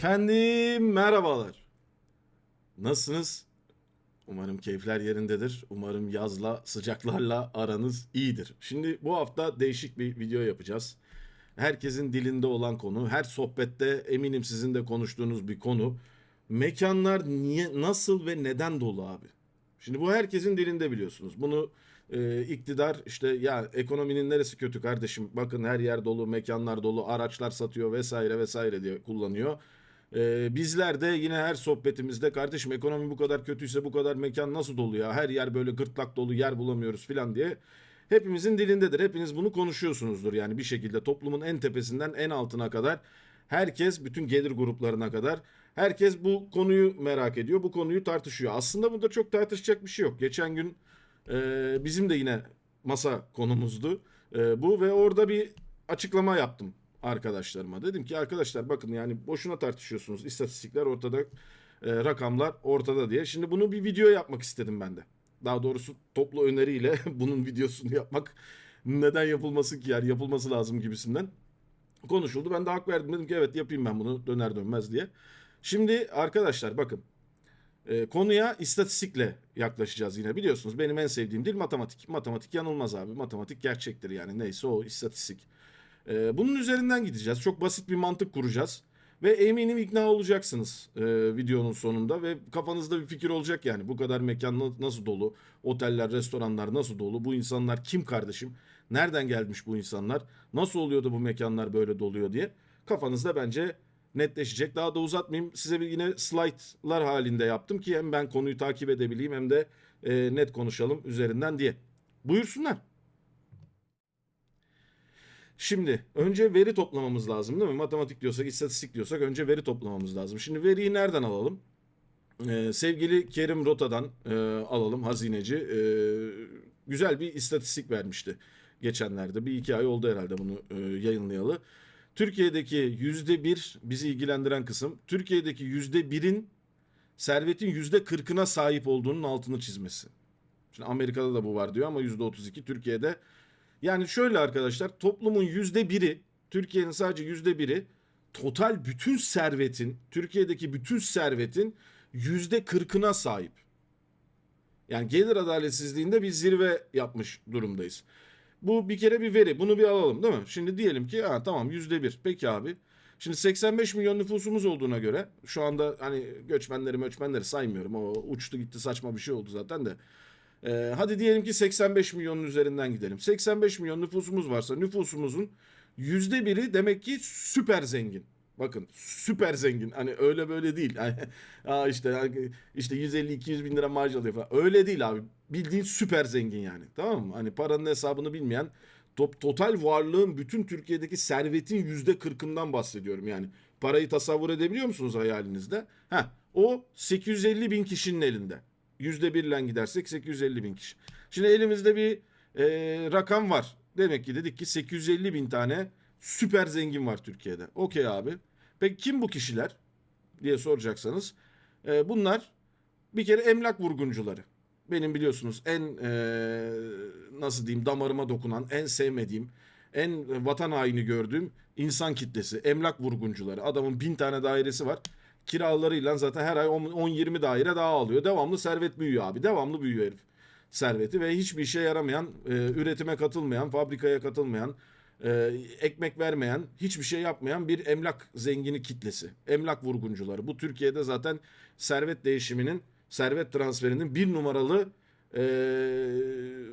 Efendim merhabalar. Nasılsınız? Umarım keyifler yerindedir. Umarım yazla, sıcaklarla aranız iyidir. Şimdi bu hafta değişik bir video yapacağız. Herkesin dilinde olan konu, her sohbette eminim sizin de konuştuğunuz bir konu. Mekanlar niye, nasıl ve neden dolu abi? Şimdi bu herkesin dilinde biliyorsunuz. Bunu e, iktidar işte ya ekonominin neresi kötü kardeşim bakın her yer dolu, mekanlar dolu, araçlar satıyor vesaire vesaire diye kullanıyor. E, bizler de yine her sohbetimizde kardeşim ekonomi bu kadar kötüyse bu kadar mekan nasıl dolu ya? Her yer böyle gırtlak dolu yer bulamıyoruz filan diye. Hepimizin dilindedir. Hepiniz bunu konuşuyorsunuzdur yani bir şekilde toplumun en tepesinden en altına kadar herkes bütün gelir gruplarına kadar herkes bu konuyu merak ediyor. Bu konuyu tartışıyor. Aslında burada çok tartışacak bir şey yok. Geçen gün ee, bizim de yine masa konumuzdu ee, bu ve orada bir açıklama yaptım arkadaşlarıma. Dedim ki arkadaşlar bakın yani boşuna tartışıyorsunuz. İstatistikler ortada, e, rakamlar ortada diye. Şimdi bunu bir video yapmak istedim ben de. Daha doğrusu toplu öneriyle bunun videosunu yapmak neden yapılması ki yani yapılması lazım gibisinden konuşuldu. Ben de hak verdim dedim ki evet yapayım ben bunu döner dönmez diye. Şimdi arkadaşlar bakın e, konuya istatistikle yaklaşacağız yine. Biliyorsunuz benim en sevdiğim dil matematik. Matematik yanılmaz abi. Matematik gerçektir yani. Neyse o istatistik. E, bunun üzerinden gideceğiz. Çok basit bir mantık kuracağız. Ve eminim ikna olacaksınız e, videonun sonunda ve kafanızda bir fikir olacak yani. Bu kadar mekan na- nasıl dolu? Oteller, restoranlar nasıl dolu? Bu insanlar kim kardeşim? Nereden gelmiş bu insanlar? Nasıl oluyor da bu mekanlar böyle doluyor diye. Kafanızda bence netleşecek. Daha da uzatmayayım. Size bir yine slaytlar halinde yaptım ki hem ben konuyu takip edebileyim hem de e, net konuşalım üzerinden diye. Buyursunlar. Şimdi önce veri toplamamız lazım değil mi? Matematik diyorsak, istatistik diyorsak önce veri toplamamız lazım. Şimdi veriyi nereden alalım? Ee, sevgili Kerim Rota'dan e, alalım hazineci. Ee, güzel bir istatistik vermişti geçenlerde. Bir iki ay oldu herhalde bunu e, yayınlayalı. Türkiye'deki yüzde bir bizi ilgilendiren kısım Türkiye'deki yüzde birin servetin yüzde kırkına sahip olduğunun altını çizmesi. Şimdi Amerika'da da bu var diyor ama yüzde otuz iki Türkiye'de. Yani şöyle arkadaşlar toplumun yüzde biri Türkiye'nin sadece yüzde biri total bütün servetin Türkiye'deki bütün servetin yüzde kırkına sahip. Yani gelir adaletsizliğinde bir zirve yapmış durumdayız. Bu bir kere bir veri. Bunu bir alalım değil mi? Şimdi diyelim ki ha, tamam yüzde bir. Peki abi. Şimdi 85 milyon nüfusumuz olduğuna göre şu anda hani göçmenleri möçmenleri saymıyorum. O uçtu gitti saçma bir şey oldu zaten de. Ee, hadi diyelim ki 85 milyonun üzerinden gidelim. 85 milyon nüfusumuz varsa nüfusumuzun yüzde biri demek ki süper zengin. Bakın süper zengin. Hani öyle böyle değil. Aa işte işte 150-200 bin lira maaş alıyor falan. Öyle değil abi. Bildiğin süper zengin yani. Tamam mı? Hani paranın hesabını bilmeyen top, total varlığın bütün Türkiye'deki servetin yüzde kırkından bahsediyorum yani. Parayı tasavvur edebiliyor musunuz hayalinizde? Ha, o 850 bin kişinin elinde. Yüzde birle gidersek 850 bin kişi. Şimdi elimizde bir e, rakam var. Demek ki dedik ki 850 bin tane süper zengin var Türkiye'de. Okey abi. Peki kim bu kişiler diye soracaksanız e, bunlar bir kere emlak vurguncuları. Benim biliyorsunuz en e, nasıl diyeyim damarıma dokunan, en sevmediğim, en vatan haini gördüğüm insan kitlesi. Emlak vurguncuları. Adamın bin tane dairesi var. Kiralarıyla zaten her ay 10-20 daire daha alıyor. Devamlı servet büyüyor abi. Devamlı büyüyor herif serveti ve hiçbir işe yaramayan, e, üretime katılmayan, fabrikaya katılmayan, e, ekmek vermeyen, hiçbir şey yapmayan bir emlak zengini kitlesi. Emlak vurguncuları. Bu Türkiye'de zaten servet değişiminin, servet transferinin bir numaralı e,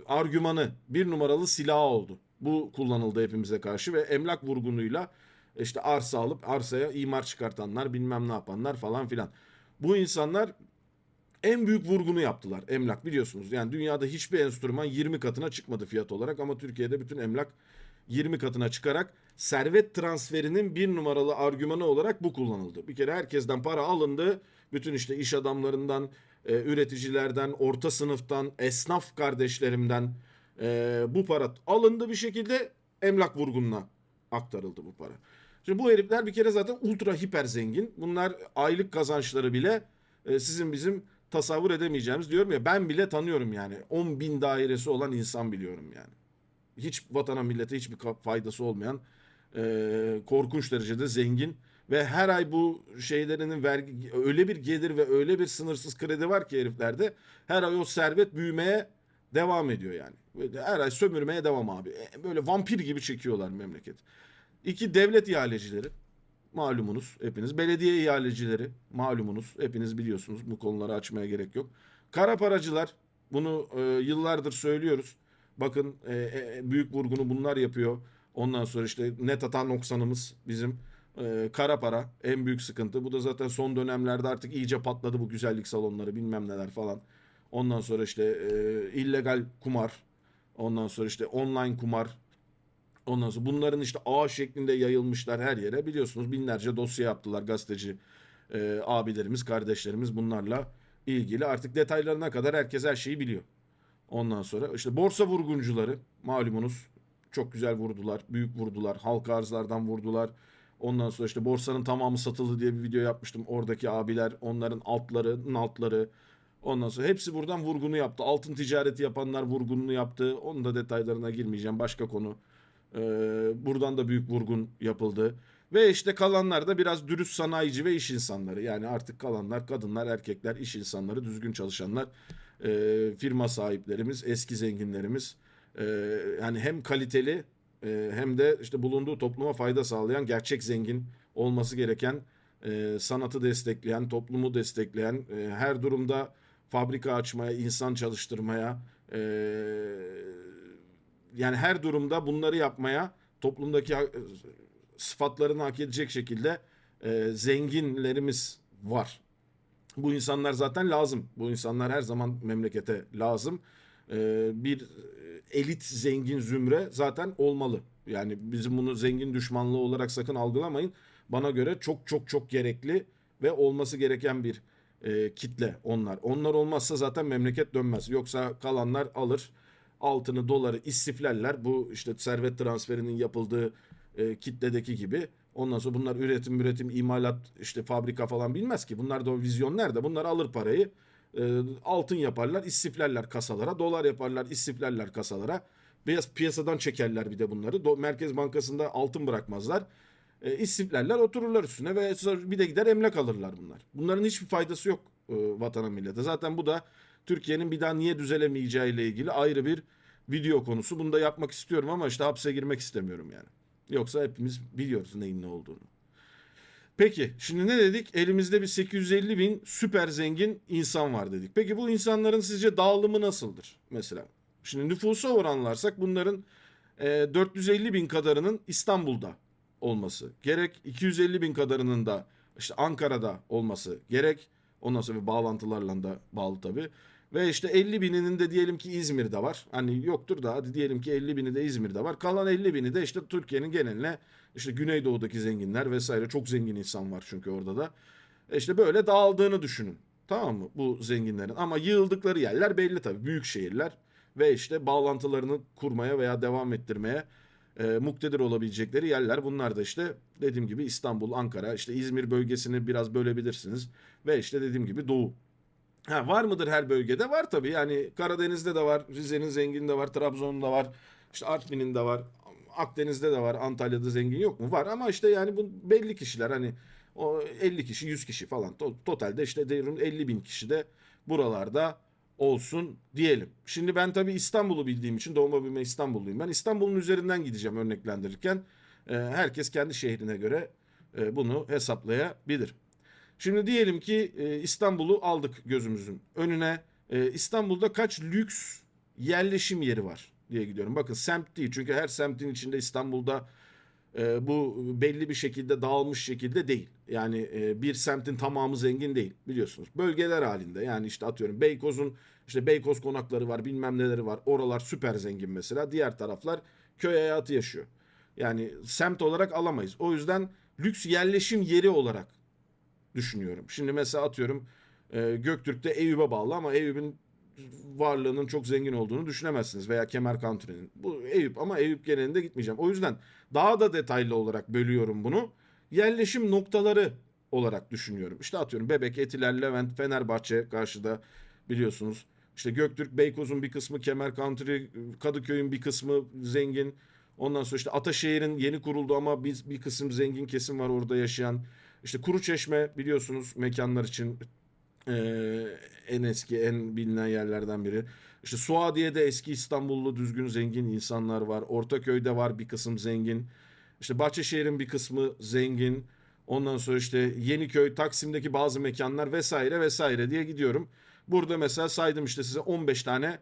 argümanı, bir numaralı silahı oldu. Bu kullanıldı hepimize karşı ve emlak vurgunuyla işte arsa alıp arsaya imar çıkartanlar, bilmem ne yapanlar falan filan. Bu insanlar en büyük vurgunu yaptılar emlak biliyorsunuz. Yani dünyada hiçbir enstrüman 20 katına çıkmadı fiyat olarak ama Türkiye'de bütün emlak 20 katına çıkarak servet transferinin bir numaralı argümanı olarak bu kullanıldı. Bir kere herkesten para alındı. Bütün işte iş adamlarından, e, üreticilerden, orta sınıftan, esnaf kardeşlerimden e, bu para alındı bir şekilde emlak vurgununa aktarıldı bu para. Şimdi bu herifler bir kere zaten ultra hiper zengin. Bunlar aylık kazançları bile e, sizin bizim tasavvur edemeyeceğimiz diyorum ya ben bile tanıyorum yani 10 bin dairesi olan insan biliyorum yani. Hiç vatana millete hiçbir faydası olmayan e, korkunç derecede zengin ve her ay bu şeylerinin vergi öyle bir gelir ve öyle bir sınırsız kredi var ki heriflerde her ay o servet büyümeye devam ediyor yani. Her ay sömürmeye devam abi. E, Böyle vampir gibi çekiyorlar memleket. İki devlet ihalecileri malumunuz hepiniz. Belediye ihalecileri malumunuz hepiniz biliyorsunuz. Bu konuları açmaya gerek yok. Kara paracılar bunu e, yıllardır söylüyoruz. Bakın e, e, büyük vurgunu bunlar yapıyor. Ondan sonra işte net atan noksanımız bizim e, kara para en büyük sıkıntı. Bu da zaten son dönemlerde artık iyice patladı bu güzellik salonları bilmem neler falan. Ondan sonra işte e, illegal kumar. Ondan sonra işte online kumar. Ondan sonra bunların işte ağ şeklinde yayılmışlar her yere. Biliyorsunuz binlerce dosya yaptılar gazeteci e, abilerimiz, kardeşlerimiz bunlarla ilgili. Artık detaylarına kadar herkes her şeyi biliyor. Ondan sonra işte borsa vurguncuları malumunuz çok güzel vurdular, büyük vurdular, halka arzlardan vurdular. Ondan sonra işte borsanın tamamı satıldı diye bir video yapmıştım. Oradaki abiler, onların altlarının altları. Ondan sonra hepsi buradan vurgunu yaptı. Altın ticareti yapanlar vurgununu yaptı. Onun da detaylarına girmeyeceğim. Başka konu. Ee, buradan da büyük vurgun yapıldı. Ve işte kalanlar da biraz dürüst sanayici ve iş insanları. Yani artık kalanlar kadınlar, erkekler, iş insanları, düzgün çalışanlar, e, firma sahiplerimiz, eski zenginlerimiz. E, yani hem kaliteli e, hem de işte bulunduğu topluma fayda sağlayan gerçek zengin olması gereken e, sanatı destekleyen, toplumu destekleyen, e, her durumda fabrika açmaya, insan çalıştırmaya, e, yani her durumda bunları yapmaya toplumdaki ha- sıfatlarını hak edecek şekilde e, zenginlerimiz var. Bu insanlar zaten lazım. Bu insanlar her zaman memlekete lazım. E, bir elit zengin zümre zaten olmalı. Yani bizim bunu zengin düşmanlığı olarak sakın algılamayın. Bana göre çok çok çok gerekli ve olması gereken bir e, kitle onlar. Onlar olmazsa zaten memleket dönmez. Yoksa kalanlar alır altını doları istiflerler. Bu işte servet transferinin yapıldığı e, kitledeki gibi. Ondan sonra bunlar üretim, üretim, imalat, işte fabrika falan bilmez ki. Bunlar da o vizyon nerede? Bunlar alır parayı, e, altın yaparlar, istiflerler kasalara, dolar yaparlar, istiflerler kasalara. Beyaz piyasadan çekerler bir de bunları. Do- Merkez Bankası'nda altın bırakmazlar. E, istiflerler, otururlar üstüne ve bir de gider emlak alırlar bunlar. Bunların hiçbir faydası yok e, vatana millete. Zaten bu da Türkiye'nin bir daha niye düzelemeyeceği ile ilgili ayrı bir video konusu. Bunu da yapmak istiyorum ama işte hapse girmek istemiyorum yani. Yoksa hepimiz biliyoruz neyin ne olduğunu. Peki şimdi ne dedik? Elimizde bir 850 bin süper zengin insan var dedik. Peki bu insanların sizce dağılımı nasıldır mesela? Şimdi nüfusa oranlarsak bunların e, 450 bin kadarının İstanbul'da olması gerek. 250 bin kadarının da işte Ankara'da olması gerek. Ondan sonra bağlantılarla da bağlı tabii. Ve işte 50 bininin de diyelim ki İzmir'de var. Hani yoktur da hadi diyelim ki 50 bini de İzmir'de var. Kalan 50 bini de işte Türkiye'nin geneline işte Güneydoğu'daki zenginler vesaire çok zengin insan var çünkü orada da. E işte böyle dağıldığını düşünün. Tamam mı bu zenginlerin? Ama yığıldıkları yerler belli tabii. Büyük şehirler ve işte bağlantılarını kurmaya veya devam ettirmeye e, muktedir olabilecekleri yerler. Bunlar da işte dediğim gibi İstanbul, Ankara, işte İzmir bölgesini biraz bölebilirsiniz. Ve işte dediğim gibi Doğu. Ha, var mıdır her bölgede? Var tabii. Yani Karadeniz'de de var, Rize'nin zengin de var, Trabzon'da var, işte Artvin'in de var, Akdeniz'de de var, Antalya'da zengin yok mu? Var ama işte yani bu belli kişiler hani o 50 kişi, 100 kişi falan. To- Totalde işte diyelim 50 bin kişi de buralarda olsun diyelim. Şimdi ben tabii İstanbul'u bildiğim için doğma büyüme İstanbulluyum. Ben İstanbul'un üzerinden gideceğim örneklendirirken. Ee, herkes kendi şehrine göre e, bunu hesaplayabilir. Şimdi diyelim ki e, İstanbul'u aldık gözümüzün önüne. E, İstanbul'da kaç lüks yerleşim yeri var diye gidiyorum. Bakın semt değil çünkü her semtin içinde İstanbul'da e, bu belli bir şekilde dağılmış şekilde değil. Yani e, bir semtin tamamı zengin değil biliyorsunuz. Bölgeler halinde yani işte atıyorum Beykoz'un işte Beykoz konakları var bilmem neleri var. Oralar süper zengin mesela. Diğer taraflar köy hayatı yaşıyor. Yani semt olarak alamayız. O yüzden lüks yerleşim yeri olarak düşünüyorum. Şimdi mesela atıyorum e, Göktürk'te Eyüp'e bağlı ama Eyüp'ün varlığının çok zengin olduğunu düşünemezsiniz veya Kemer Country'nin. Bu Eyüp ama Eyüp genelinde gitmeyeceğim. O yüzden daha da detaylı olarak bölüyorum bunu. Yerleşim noktaları olarak düşünüyorum. İşte atıyorum Bebek, Etiler, Levent, Fenerbahçe karşıda biliyorsunuz. İşte Göktürk, Beykoz'un bir kısmı, Kemer Country, Kadıköy'ün bir kısmı zengin. Ondan sonra işte Ataşehir'in yeni kuruldu ama biz bir kısım zengin kesim var orada yaşayan. İşte Kuruçeşme biliyorsunuz mekanlar için eee, en eski, en bilinen yerlerden biri. İşte Suadiye'de eski İstanbullu düzgün zengin insanlar var. Ortaköy'de var bir kısım zengin. İşte Bahçeşehir'in bir kısmı zengin. Ondan sonra işte Yeniköy, Taksim'deki bazı mekanlar vesaire vesaire diye gidiyorum. Burada mesela saydım işte size 15 tane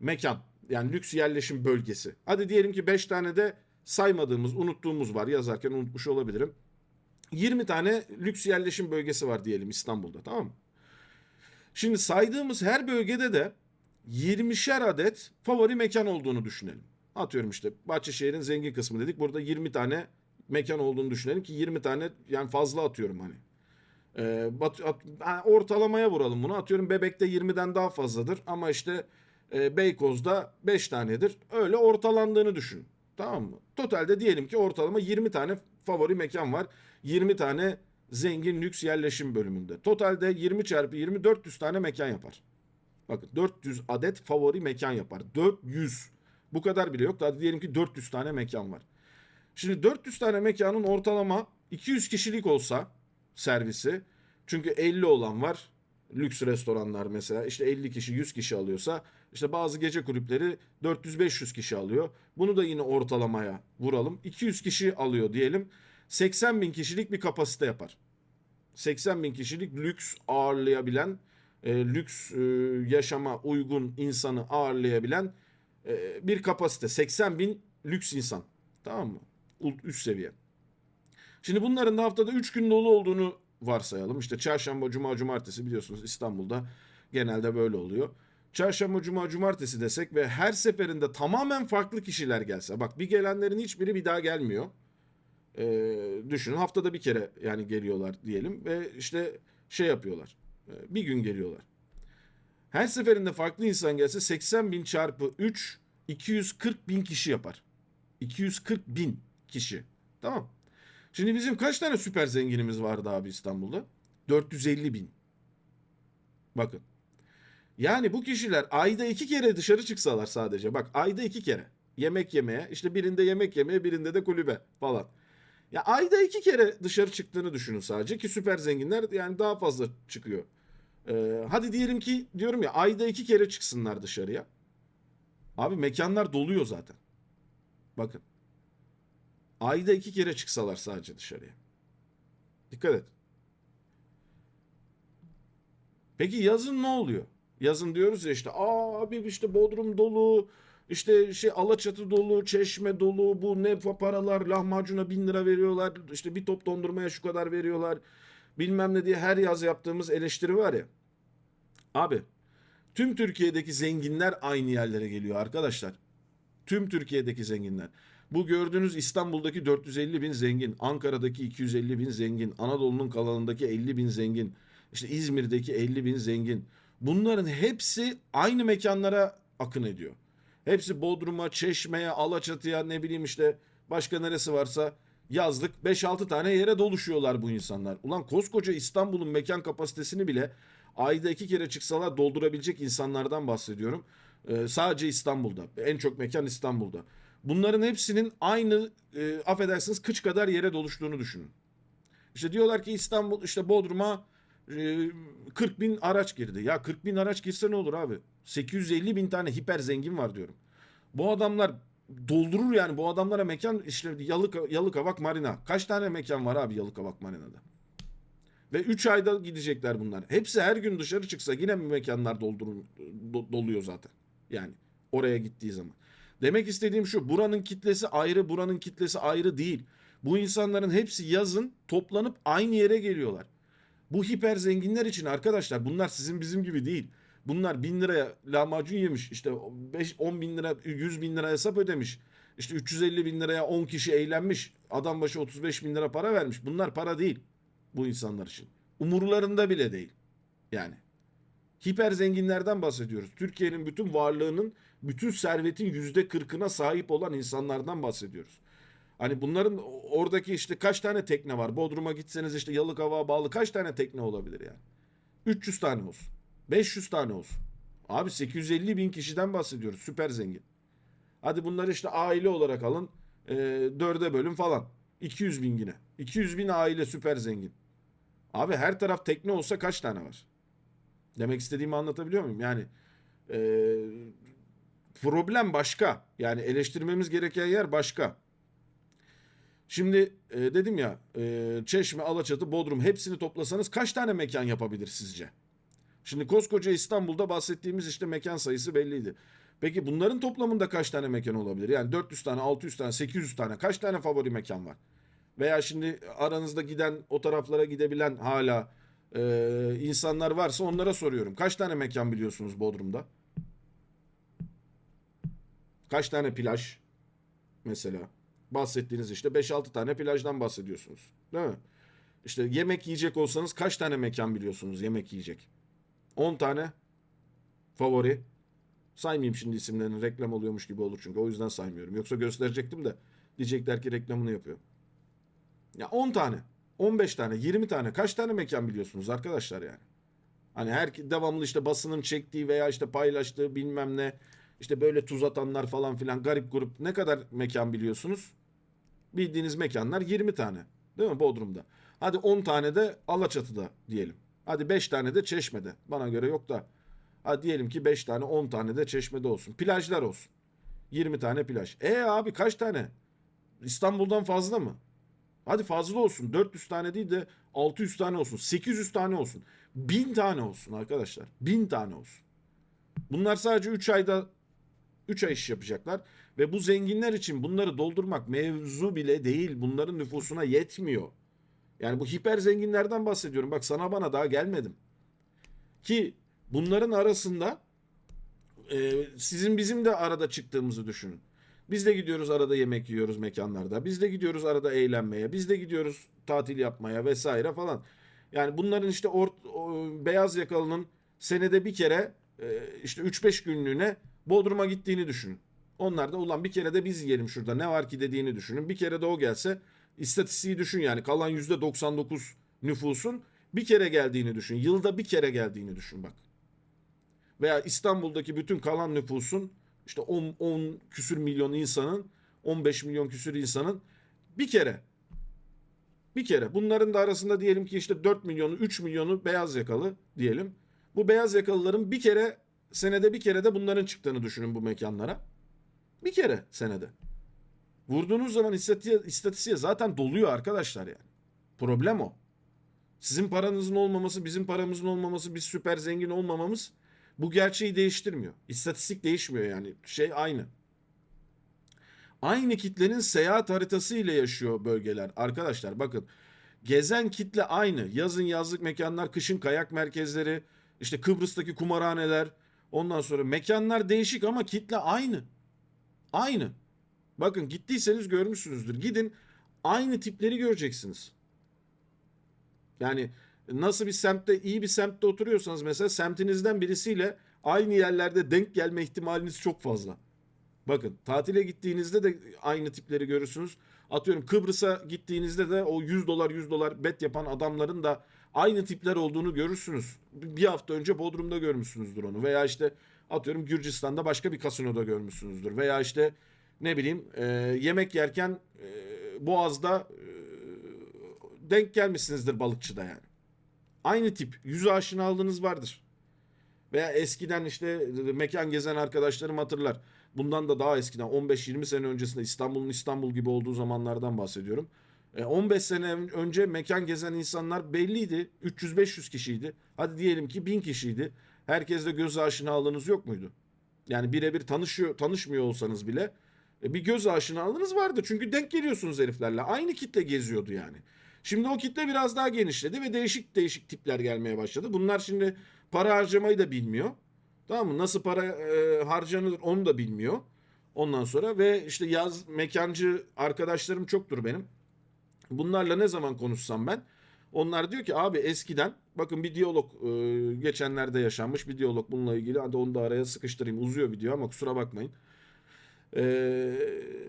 mekan. Yani lüks yerleşim bölgesi. Hadi diyelim ki 5 tane de saymadığımız, unuttuğumuz var. Yazarken unutmuş olabilirim. 20 tane lüks yerleşim bölgesi var diyelim İstanbul'da tamam mı? Şimdi saydığımız her bölgede de 20'şer adet favori mekan olduğunu düşünelim. Atıyorum işte Bahçeşehir'in zengin kısmı dedik. Burada 20 tane mekan olduğunu düşünelim ki 20 tane yani fazla atıyorum hani. Ee, bat- at- ortalamaya vuralım bunu. Atıyorum Bebek'te 20'den daha fazladır ama işte e, Beykoz'da 5 tanedir. Öyle ortalandığını düşün. Tamam mı? Totalde diyelim ki ortalama 20 tane favori mekan var. 20 tane zengin lüks yerleşim bölümünde. Totalde 20 çarpı 20 400 tane mekan yapar. Bakın 400 adet favori mekan yapar. 400. Bu kadar bile yok. Daha diyelim ki 400 tane mekan var. Şimdi 400 tane mekanın ortalama 200 kişilik olsa servisi. Çünkü 50 olan var. Lüks restoranlar mesela işte 50 kişi 100 kişi alıyorsa işte bazı gece kulüpleri 400-500 kişi alıyor. Bunu da yine ortalamaya vuralım. 200 kişi alıyor diyelim. 80 bin kişilik bir kapasite yapar. 80 bin kişilik lüks ağırlayabilen, e, lüks e, yaşama uygun insanı ağırlayabilen e, bir kapasite. 80 bin lüks insan. Tamam mı? Üst seviye. Şimdi bunların da haftada 3 gün dolu olduğunu varsayalım. İşte çarşamba, cuma, cumartesi biliyorsunuz İstanbul'da genelde böyle oluyor. Çarşamba, cuma, cumartesi desek ve her seferinde tamamen farklı kişiler gelse. Bak bir gelenlerin hiçbiri bir daha gelmiyor. Ee, düşünün haftada bir kere yani geliyorlar diyelim ve işte şey yapıyorlar. Ee, bir gün geliyorlar. Her seferinde farklı insan gelse 80 bin çarpı 3 240 bin kişi yapar. 240 bin kişi. Tamam. Şimdi bizim kaç tane süper zenginimiz vardı abi İstanbul'da? 450 bin. Bakın. Yani bu kişiler ayda iki kere dışarı çıksalar sadece. Bak ayda iki kere. Yemek yemeye. işte birinde yemek yemeye birinde de kulübe falan. Ya ayda iki kere dışarı çıktığını düşünün sadece ki süper zenginler yani daha fazla çıkıyor. Ee, hadi diyelim ki diyorum ya ayda iki kere çıksınlar dışarıya. Abi mekanlar doluyor zaten. Bakın. Ayda iki kere çıksalar sadece dışarıya. Dikkat et. Peki yazın ne oluyor? Yazın diyoruz ya işte abi işte Bodrum dolu, işte şey Alaçatı dolu, Çeşme dolu, bu ne paralar, lahmacuna bin lira veriyorlar, işte bir top dondurmaya şu kadar veriyorlar, bilmem ne diye her yaz yaptığımız eleştiri var ya. Abi tüm Türkiye'deki zenginler aynı yerlere geliyor arkadaşlar. Tüm Türkiye'deki zenginler. Bu gördüğünüz İstanbul'daki 450 bin zengin, Ankara'daki 250 bin zengin, Anadolu'nun kalanındaki 50 bin zengin, işte İzmir'deki 50 bin zengin. Bunların hepsi aynı mekanlara akın ediyor. Hepsi Bodrum'a, Çeşme'ye, Alaçatı'ya ne bileyim işte başka neresi varsa yazlık 5-6 tane yere doluşuyorlar bu insanlar. Ulan koskoca İstanbul'un mekan kapasitesini bile ayda iki kere çıksalar doldurabilecek insanlardan bahsediyorum. Ee, sadece İstanbul'da. En çok mekan İstanbul'da. Bunların hepsinin aynı e, affedersiniz kıç kadar yere doluştuğunu düşünün. İşte diyorlar ki İstanbul işte Bodrum'a 40 bin araç girdi. Ya 40 bin araç girse ne olur abi? 850 bin tane hiper zengin var diyorum. Bu adamlar doldurur yani. Bu adamlara mekan işte Yalık, Yalıkavak Marina. Kaç tane mekan var abi Yalıkavak Marina'da? Ve 3 ayda gidecekler bunlar. Hepsi her gün dışarı çıksa yine mi mekanlar doldurur, do- doluyor zaten. Yani oraya gittiği zaman. Demek istediğim şu. Buranın kitlesi ayrı, buranın kitlesi ayrı değil. Bu insanların hepsi yazın toplanıp aynı yere geliyorlar. Bu hiper zenginler için arkadaşlar bunlar sizin bizim gibi değil. Bunlar bin liraya lahmacun yemiş. işte 5, 10 bin lira 100 bin lira hesap ödemiş. İşte 350 bin liraya 10 kişi eğlenmiş. Adam başı 35 bin lira para vermiş. Bunlar para değil bu insanlar için. Umurlarında bile değil. Yani. Hiper zenginlerden bahsediyoruz. Türkiye'nin bütün varlığının, bütün servetin yüzde kırkına sahip olan insanlardan bahsediyoruz. Hani bunların oradaki işte kaç tane tekne var? Bodrum'a gitseniz işte Yalıkavak'a bağlı kaç tane tekne olabilir yani? 300 tane olsun. 500 tane olsun. Abi 850 bin kişiden bahsediyoruz. Süper zengin. Hadi bunları işte aile olarak alın. e, dörde bölüm falan. 200 bin yine. 200 bin aile süper zengin. Abi her taraf tekne olsa kaç tane var? Demek istediğimi anlatabiliyor muyum? Yani e, problem başka. Yani eleştirmemiz gereken yer başka. Şimdi e, dedim ya e, Çeşme, Alaçatı, Bodrum hepsini toplasanız kaç tane mekan yapabilir sizce? Şimdi koskoca İstanbul'da bahsettiğimiz işte mekan sayısı belliydi. Peki bunların toplamında kaç tane mekan olabilir? Yani 400 tane, 600 tane, 800 tane kaç tane favori mekan var? Veya şimdi aranızda giden o taraflara gidebilen hala e, insanlar varsa onlara soruyorum. Kaç tane mekan biliyorsunuz Bodrum'da? Kaç tane plaj mesela? Bahsettiğiniz işte 5-6 tane plajdan bahsediyorsunuz. Değil mi? İşte yemek yiyecek olsanız kaç tane mekan biliyorsunuz yemek yiyecek? 10 tane favori. Saymayayım şimdi isimlerini reklam oluyormuş gibi olur çünkü o yüzden saymıyorum. Yoksa gösterecektim de diyecekler ki reklamını yapıyor. Ya 10 tane, 15 tane, 20 tane kaç tane mekan biliyorsunuz arkadaşlar yani? Hani her devamlı işte basının çektiği veya işte paylaştığı bilmem ne işte böyle tuz atanlar falan filan garip grup ne kadar mekan biliyorsunuz? Bildiğiniz mekanlar 20 tane. Değil mi Bodrum'da? Hadi 10 tane de Alaçatı'da diyelim. Hadi 5 tane de Çeşme'de. Bana göre yok da. Hadi diyelim ki 5 tane 10 tane de Çeşme'de olsun. Plajlar olsun. 20 tane plaj. E abi kaç tane? İstanbul'dan fazla mı? Hadi fazla olsun. 400 tane değil de 600 tane olsun. 800 tane olsun. 1000 tane olsun arkadaşlar. 1000 tane olsun. Bunlar sadece 3 ayda 3 ay iş yapacaklar. Ve bu zenginler için bunları doldurmak mevzu bile değil. Bunların nüfusuna yetmiyor. Yani bu hiper zenginlerden bahsediyorum. Bak sana bana daha gelmedim. Ki bunların arasında e, sizin bizim de arada çıktığımızı düşünün. Biz de gidiyoruz arada yemek yiyoruz mekanlarda. Biz de gidiyoruz arada eğlenmeye. Biz de gidiyoruz tatil yapmaya vesaire falan. Yani bunların işte ort, o, beyaz yakalının senede bir kere e, işte 3-5 günlüğüne Bodrum'a gittiğini düşünün. Onlar da ulan bir kere de biz yiyelim şurada ne var ki dediğini düşünün. Bir kere de o gelse istatistiği düşün yani kalan %99 nüfusun bir kere geldiğini düşün. Yılda bir kere geldiğini düşün bak. Veya İstanbul'daki bütün kalan nüfusun işte 10, 10 küsür milyon insanın 15 milyon küsür insanın bir kere bir kere bunların da arasında diyelim ki işte 4 milyonu 3 milyonu beyaz yakalı diyelim. Bu beyaz yakalıların bir kere senede bir kere de bunların çıktığını düşünün bu mekanlara. Bir kere senede. Vurduğunuz zaman istatistiğe, zaten doluyor arkadaşlar yani. Problem o. Sizin paranızın olmaması, bizim paramızın olmaması, biz süper zengin olmamamız bu gerçeği değiştirmiyor. İstatistik değişmiyor yani. Şey aynı. Aynı kitlenin seyahat haritası ile yaşıyor bölgeler. Arkadaşlar bakın. Gezen kitle aynı. Yazın yazlık mekanlar, kışın kayak merkezleri, işte Kıbrıs'taki kumarhaneler. Ondan sonra mekanlar değişik ama kitle aynı. Aynı. Bakın gittiyseniz görmüşsünüzdür. Gidin aynı tipleri göreceksiniz. Yani nasıl bir semtte iyi bir semtte oturuyorsanız mesela semtinizden birisiyle aynı yerlerde denk gelme ihtimaliniz çok fazla. Bakın tatile gittiğinizde de aynı tipleri görürsünüz. Atıyorum Kıbrıs'a gittiğinizde de o 100 dolar 100 dolar bet yapan adamların da aynı tipler olduğunu görürsünüz. Bir hafta önce Bodrum'da görmüşsünüzdür onu. Veya işte atıyorum Gürcistan'da başka bir kasinoda görmüşsünüzdür. Veya işte ne bileyim e, yemek yerken e, Boğaz'da e, denk gelmişsinizdir balıkçıda yani. Aynı tip yüzü aşinalığınız vardır. Veya eskiden işte mekan gezen arkadaşlarım hatırlar. Bundan da daha eskiden 15-20 sene öncesinde İstanbul'un İstanbul gibi olduğu zamanlardan bahsediyorum. E, 15 sene önce mekan gezen insanlar belliydi. 300-500 kişiydi. Hadi diyelim ki 1000 kişiydi. Herkesle göz aşinalığınız yok muydu? Yani birebir tanışıyor, tanışmıyor olsanız bile e, bir göz aşinalığınız vardı. Çünkü denk geliyorsunuz heriflerle. Aynı kitle geziyordu yani. Şimdi o kitle biraz daha genişledi ve değişik değişik tipler gelmeye başladı. Bunlar şimdi para harcamayı da bilmiyor. Tamam mı? Nasıl para e, harcanır onu da bilmiyor. Ondan sonra ve işte yaz mekancı arkadaşlarım çoktur benim. Bunlarla ne zaman konuşsam ben onlar diyor ki abi eskiden bakın bir diyalog e, geçenlerde yaşanmış bir diyalog bununla ilgili. Hadi onu da araya sıkıştırayım. Uzuyor video ama kusura bakmayın. E,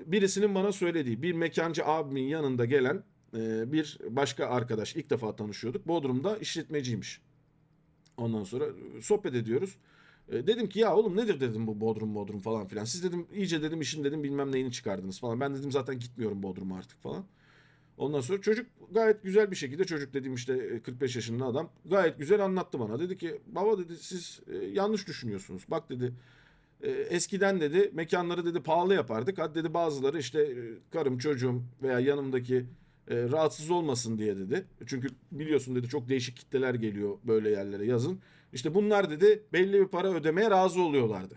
birisinin bana söylediği bir mekancı abimin yanında gelen e, bir başka arkadaş ilk defa tanışıyorduk. Bodrum'da işletmeciymiş. Ondan sonra sohbet ediyoruz. E, dedim ki ya oğlum nedir dedim bu Bodrum Bodrum falan filan. Siz dedim iyice dedim işin dedim bilmem neyini çıkardınız falan. Ben dedim zaten gitmiyorum Bodrum'a artık falan. Ondan sonra çocuk gayet güzel bir şekilde çocuk dediğim işte e, 45 yaşında adam gayet güzel anlattı bana. Dedi ki baba dedi siz e, yanlış düşünüyorsunuz. Bak dedi e, eskiden dedi mekanları dedi pahalı yapardık. Hadi dedi bazıları işte e, karım çocuğum veya yanımdaki e, rahatsız olmasın diye dedi. Çünkü biliyorsun dedi çok değişik kitleler geliyor böyle yerlere yazın. İşte bunlar dedi belli bir para ödemeye razı oluyorlardı.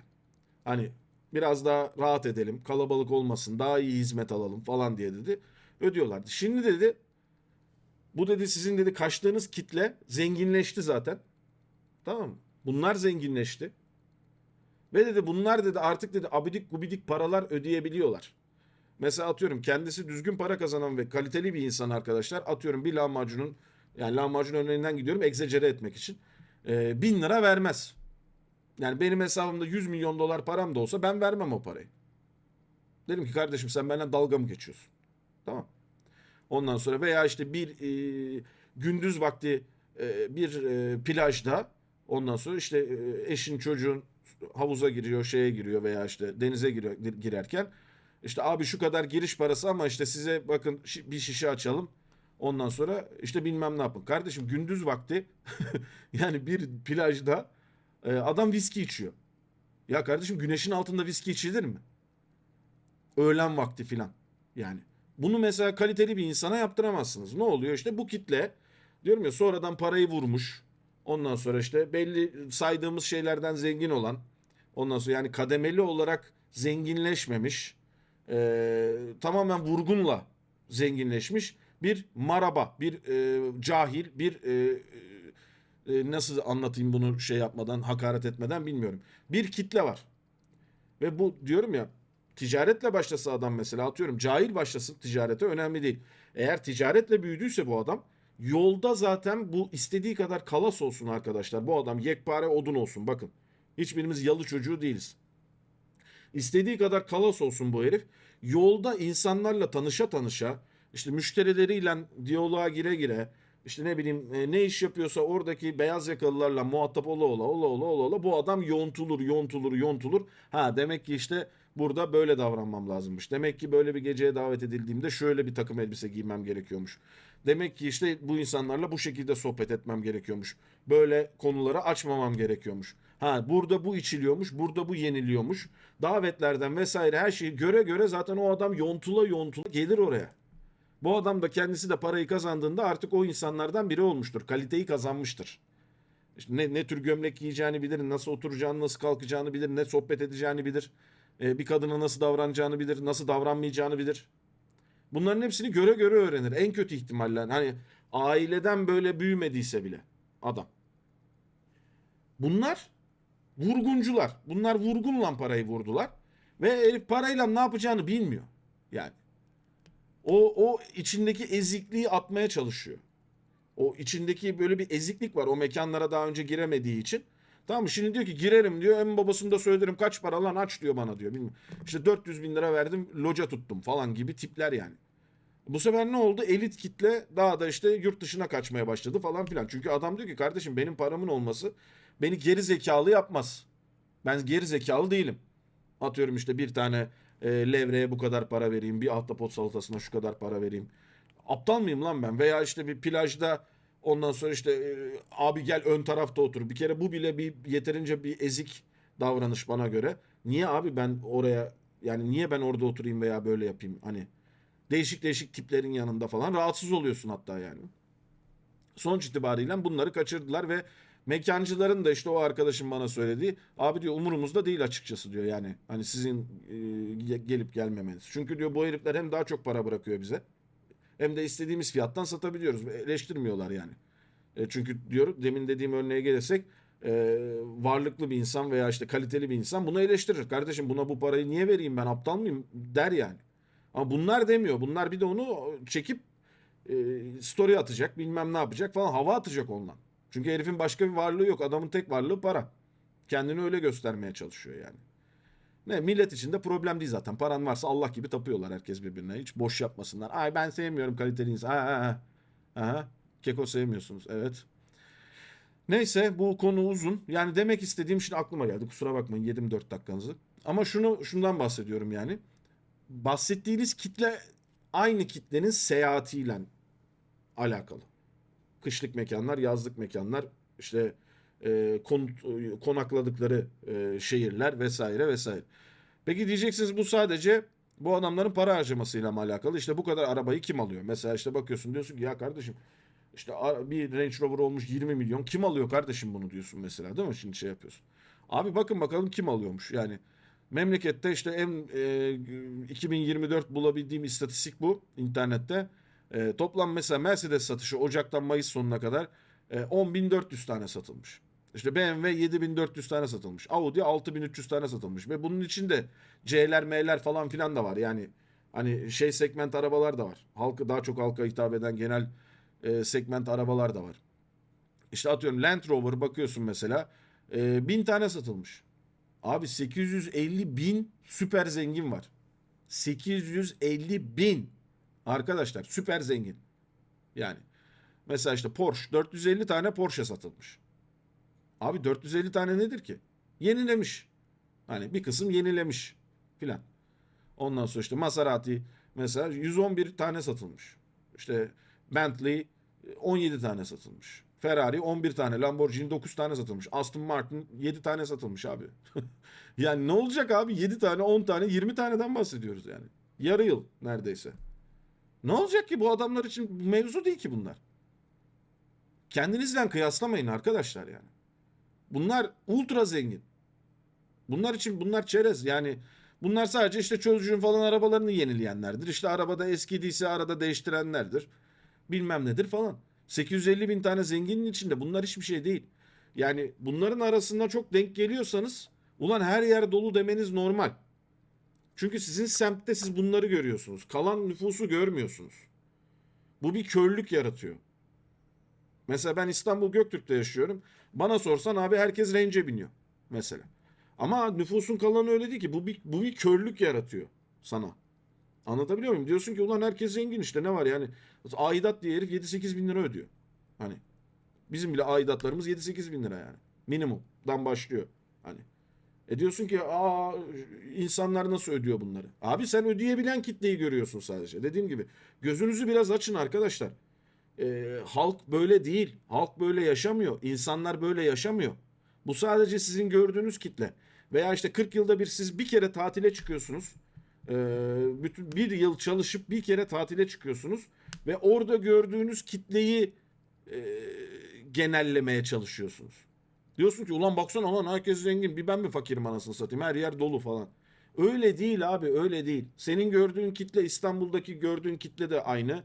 Hani biraz daha rahat edelim, kalabalık olmasın, daha iyi hizmet alalım falan diye dedi. Ödüyorlardı. Şimdi dedi bu dedi sizin dedi kaçtığınız kitle zenginleşti zaten. Tamam mı? Bunlar zenginleşti. Ve dedi bunlar dedi artık dedi abidik gubidik paralar ödeyebiliyorlar. Mesela atıyorum kendisi düzgün para kazanan ve kaliteli bir insan arkadaşlar. Atıyorum bir lahmacunun yani lahmacun örneğinden gidiyorum egzecere etmek için. Ee, bin lira vermez. Yani benim hesabımda 100 milyon dolar param da olsa ben vermem o parayı. Dedim ki kardeşim sen benden dalga mı geçiyorsun? Tamam. Ondan sonra veya işte bir e, gündüz vakti e, bir e, plajda ondan sonra işte e, eşin çocuğun havuza giriyor, şeye giriyor veya işte denize giriyor girerken işte abi şu kadar giriş parası ama işte size bakın bir şişe açalım. Ondan sonra işte bilmem ne yapın. Kardeşim gündüz vakti yani bir plajda e, adam viski içiyor. Ya kardeşim güneşin altında viski içilir mi? Öğlen vakti filan. Yani bunu mesela kaliteli bir insana yaptıramazsınız. Ne oluyor işte bu kitle diyorum ya sonradan parayı vurmuş. Ondan sonra işte belli saydığımız şeylerden zengin olan ondan sonra yani kademeli olarak zenginleşmemiş e, tamamen vurgunla zenginleşmiş bir maraba, bir e, cahil, bir e, e, nasıl anlatayım bunu şey yapmadan, hakaret etmeden bilmiyorum. Bir kitle var. Ve bu diyorum ya ticaretle başlasa adam mesela atıyorum cahil başlasın ticarete önemli değil. Eğer ticaretle büyüdüyse bu adam yolda zaten bu istediği kadar kalas olsun arkadaşlar. Bu adam yekpare odun olsun bakın. Hiçbirimiz yalı çocuğu değiliz. İstediği kadar kalas olsun bu herif. Yolda insanlarla tanışa tanışa, işte müşterileriyle diyaloğa gire gire, işte ne bileyim e, ne iş yapıyorsa oradaki beyaz yakalılarla muhatap ola ola ola ola ola ola bu adam yontulur yontulur yontulur. Ha demek ki işte burada böyle davranmam lazımmış. Demek ki böyle bir geceye davet edildiğimde şöyle bir takım elbise giymem gerekiyormuş. Demek ki işte bu insanlarla bu şekilde sohbet etmem gerekiyormuş. Böyle konuları açmamam gerekiyormuş. Ha burada bu içiliyormuş, burada bu yeniliyormuş. Davetlerden vesaire her şeyi göre göre zaten o adam yontula yontula gelir oraya. Bu adam da kendisi de parayı kazandığında artık o insanlardan biri olmuştur. Kaliteyi kazanmıştır. İşte ne, ne tür gömlek giyeceğini bilir, nasıl oturacağını, nasıl kalkacağını bilir, ne sohbet edeceğini bilir. Ee, bir kadına nasıl davranacağını bilir, nasıl davranmayacağını bilir. Bunların hepsini göre göre öğrenir. En kötü ihtimalle hani aileden böyle büyümediyse bile adam. Bunlar vurguncular. Bunlar vurgunla parayı vurdular. Ve herif parayla ne yapacağını bilmiyor. Yani. O, o içindeki ezikliği atmaya çalışıyor. O içindeki böyle bir eziklik var. O mekanlara daha önce giremediği için. Tamam? Şimdi diyor ki girerim diyor. En babasını da söylerim kaç para lan aç diyor bana diyor. Bilmiyorum. İşte 400 bin lira verdim loca tuttum falan gibi tipler yani. Bu sefer ne oldu? Elit kitle daha da işte yurt dışına kaçmaya başladı falan filan. Çünkü adam diyor ki kardeşim benim paramın olması beni geri zekalı yapmaz. Ben geri zekalı değilim. Atıyorum işte bir tane e, levreye bu kadar para vereyim. Bir ahtapot salatasına şu kadar para vereyim. Aptal mıyım lan ben? Veya işte bir plajda ondan sonra işte e, abi gel ön tarafta otur. Bir kere bu bile bir yeterince bir ezik davranış bana göre. Niye abi ben oraya yani niye ben orada oturayım veya böyle yapayım? Hani değişik değişik tiplerin yanında falan rahatsız oluyorsun hatta yani. Sonuç itibariyle bunları kaçırdılar ve mekancıların da işte o arkadaşım bana söylediği abi diyor umurumuzda değil açıkçası diyor yani hani sizin e, gelip gelmemeniz. Çünkü diyor bu herifler hem daha çok para bırakıyor bize hem de istediğimiz fiyattan satabiliyoruz. Eleştirmiyorlar yani. E, çünkü diyor demin dediğim örneğe gelirsek e, varlıklı bir insan veya işte kaliteli bir insan bunu eleştirir. Kardeşim buna bu parayı niye vereyim ben aptal mıyım der yani. Ama bunlar demiyor. Bunlar bir de onu çekip e, story atacak bilmem ne yapacak falan hava atacak ondan. Çünkü herifin başka bir varlığı yok. Adamın tek varlığı para. Kendini öyle göstermeye çalışıyor yani. Ne millet için de problem değil zaten. Paran varsa Allah gibi tapıyorlar herkes birbirine. Hiç boş yapmasınlar. Ay ben sevmiyorum kaliteli insan. Ha, ha, ha. Aha. Keko sevmiyorsunuz. Evet. Neyse bu konu uzun. Yani demek istediğim şimdi aklıma geldi. Kusura bakmayın yedim 4 dakikanızı. Ama şunu şundan bahsediyorum yani. Bahsettiğiniz kitle aynı kitlenin seyahatiyle alakalı. Kışlık mekanlar, yazlık mekanlar, işte e, konut, konakladıkları e, şehirler vesaire vesaire. Peki diyeceksiniz bu sadece bu adamların para harcamasıyla mı alakalı? İşte bu kadar arabayı kim alıyor? Mesela işte bakıyorsun diyorsun ki ya kardeşim işte bir Range Rover olmuş 20 milyon. Kim alıyor kardeşim bunu diyorsun mesela değil mi? Şimdi şey yapıyorsun. Abi bakın bakalım kim alıyormuş. Yani memlekette işte en e, 2024 bulabildiğim istatistik bu internette. E, toplam mesela Mercedes satışı Ocak'tan Mayıs sonuna kadar e, 10.400 tane satılmış. İşte BMW 7400 tane satılmış. Audi 6300 tane satılmış. Ve bunun içinde C'ler, M'ler falan filan da var. Yani hani şey segment arabalar da var. Halkı daha çok halka hitap eden genel e, segment arabalar da var. İşte atıyorum Land Rover bakıyorsun mesela e, 1000 tane satılmış. Abi 850 bin süper zengin var. 850 bin arkadaşlar süper zengin. Yani mesela işte Porsche 450 tane Porsche satılmış. Abi 450 tane nedir ki? Yenilemiş. Hani bir kısım yenilemiş filan. Ondan sonra işte Maserati mesela 111 tane satılmış. İşte Bentley 17 tane satılmış. Ferrari 11 tane, Lamborghini 9 tane satılmış. Aston Martin 7 tane satılmış abi. yani ne olacak abi? 7 tane, 10 tane, 20 taneden bahsediyoruz yani. Yarı yıl neredeyse. Ne olacak ki bu adamlar için mevzu değil ki bunlar. Kendinizle kıyaslamayın arkadaşlar yani. Bunlar ultra zengin. Bunlar için bunlar çerez. Yani bunlar sadece işte çocuğun falan arabalarını yenileyenlerdir. İşte arabada eskidiyse arada değiştirenlerdir. Bilmem nedir falan. 850 bin tane zenginin içinde bunlar hiçbir şey değil. Yani bunların arasında çok denk geliyorsanız ulan her yer dolu demeniz normal. Çünkü sizin semtte siz bunları görüyorsunuz. Kalan nüfusu görmüyorsunuz. Bu bir körlük yaratıyor. Mesela ben İstanbul Göktürk'te yaşıyorum. Bana sorsan abi herkes Range'e biniyor mesela. Ama nüfusun kalanı öyle değil ki. Bu bir, bu bir körlük yaratıyor sana. Anlatabiliyor muyum? Diyorsun ki ulan herkes zengin işte ne var yani. Aidat diye herif 7-8 bin lira ödüyor. Hani bizim bile aidatlarımız 7-8 bin lira yani. Minimumdan başlıyor. Hani. E diyorsun ki aa insanlar nasıl ödüyor bunları? Abi sen ödeyebilen kitleyi görüyorsun sadece. Dediğim gibi gözünüzü biraz açın arkadaşlar. Ee, halk böyle değil. Halk böyle yaşamıyor. İnsanlar böyle yaşamıyor. Bu sadece sizin gördüğünüz kitle. Veya işte 40 yılda bir siz bir kere tatile çıkıyorsunuz. Ee, bütün bir yıl çalışıp bir kere tatile çıkıyorsunuz ve orada gördüğünüz kitleyi e, genellemeye çalışıyorsunuz. Diyorsun ki ulan baksana lan herkes zengin bir ben mi fakirim anasını satayım her yer dolu falan. Öyle değil abi öyle değil. Senin gördüğün kitle İstanbul'daki gördüğün kitle de aynı.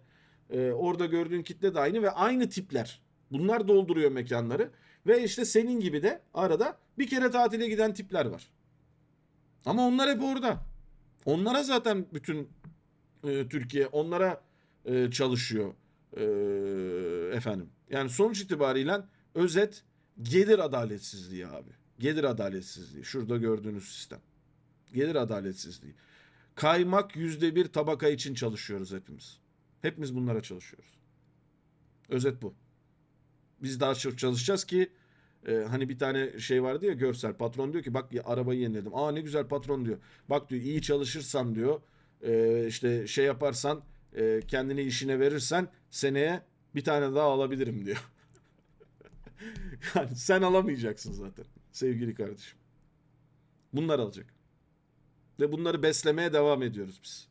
Ee, orada gördüğün kitle de aynı ve aynı tipler. Bunlar dolduruyor mekanları. Ve işte senin gibi de arada bir kere tatile giden tipler var. Ama onlar hep orada. Onlara zaten bütün e, Türkiye onlara e, çalışıyor e, efendim. Yani sonuç itibariyle özet gelir adaletsizliği abi. Gelir adaletsizliği. Şurada gördüğünüz sistem. Gelir adaletsizliği. Kaymak yüzde bir tabaka için çalışıyoruz hepimiz. Hepimiz bunlara çalışıyoruz. Özet bu. Biz daha çok çalışacağız ki e, hani bir tane şey vardı ya görsel patron diyor ki bak ya, arabayı yeniledim. Aa ne güzel patron diyor. Bak diyor iyi çalışırsan diyor e, işte şey yaparsan e, kendini işine verirsen seneye bir tane daha alabilirim diyor. yani sen alamayacaksın zaten sevgili kardeşim. Bunlar alacak. Ve bunları beslemeye devam ediyoruz biz.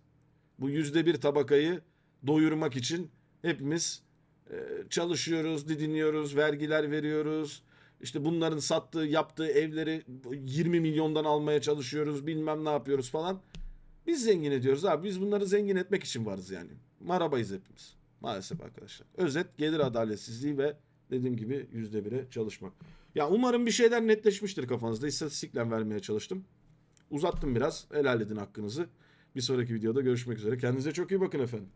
Bu yüzde bir tabakayı doyurmak için hepimiz e, çalışıyoruz, didiniyoruz, vergiler veriyoruz. İşte bunların sattığı, yaptığı evleri 20 milyondan almaya çalışıyoruz, bilmem ne yapıyoruz falan. Biz zengin ediyoruz abi. Biz bunları zengin etmek için varız yani. Marabayız hepimiz. Maalesef arkadaşlar. Özet gelir adaletsizliği ve dediğim gibi yüzde bire çalışmak. Ya umarım bir şeyler netleşmiştir kafanızda. İstatistikle vermeye çalıştım. Uzattım biraz. Helal edin hakkınızı. Bir sonraki videoda görüşmek üzere. Kendinize çok iyi bakın efendim.